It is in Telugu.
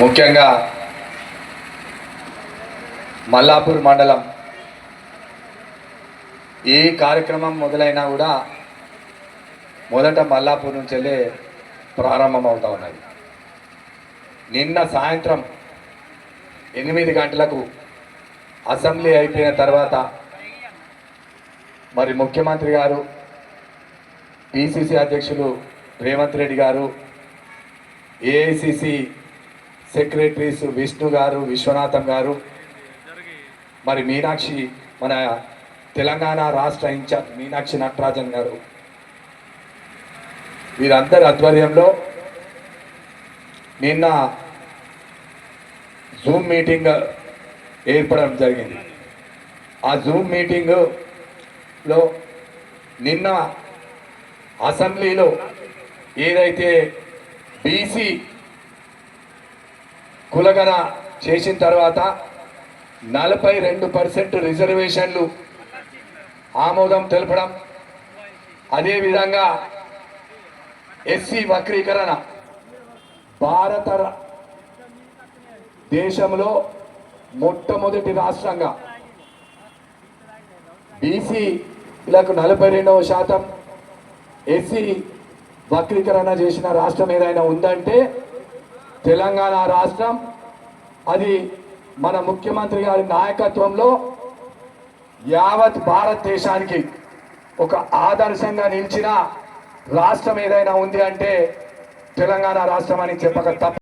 ముఖ్యంగా మల్లాపూర్ మండలం. ఏ కార్యక్రమం మొదలైనా కూడా మొదట మల్లాపూర్ నుంచి వెళ్ళి ప్రారంభం అవుతా ఉన్నది. నిన్న సాయంత్రం ఎనిమిది గంటలకు అసెంబ్లీ అయిపోయిన తర్వాత మరి ముఖ్యమంత్రి గారు పిసిసి అధ్యక్షులు రేవంత్ రెడ్డి గారు ఏఐసిసి సెక్రటరీస్ విష్ణు గారు విశ్వనాథం గారు మరి మీనాక్షి మన తెలంగాణ రాష్ట్ర ఇన్ఛార్జ్ మీనాక్షి నటరాజన్ గారు. వీరందరి ఆధ్వర్యంలో నిన్న జూమ్ మీటింగ్ ఏర్పడడం జరిగింది. ఆ జూమ్ మీటింగ్లో నిన్న అసెంబ్లీలో ఏదైతే బీసీ కులగన చేసిన తర్వాత నలభై రెండు పర్సెంట్ రిజర్వేషన్లు ఆమోదం తెలపడం అదేవిధంగా ఎస్సీ వక్రీకరణ. భారత దేశంలో మొట్టమొదటి రాష్ట్రంగా బీసీలకు నలభై రెండవ శాతం ఎస్సీ వక్రీకరణ చేసిన రాష్ట్రం ఏదైనా ఉందంటే తెలంగాణ రాష్ట్రం అది మన ముఖ్యమంత్రి గారి నాయకత్వంలో యావత్ భారతదేశానికి ఒక ఆదర్శంగా నిలిచిన రాష్ట్రం ఏదైనా ఉంది అంటే తెలంగాణ రాష్ట్రం అని చెప్పక తప్ప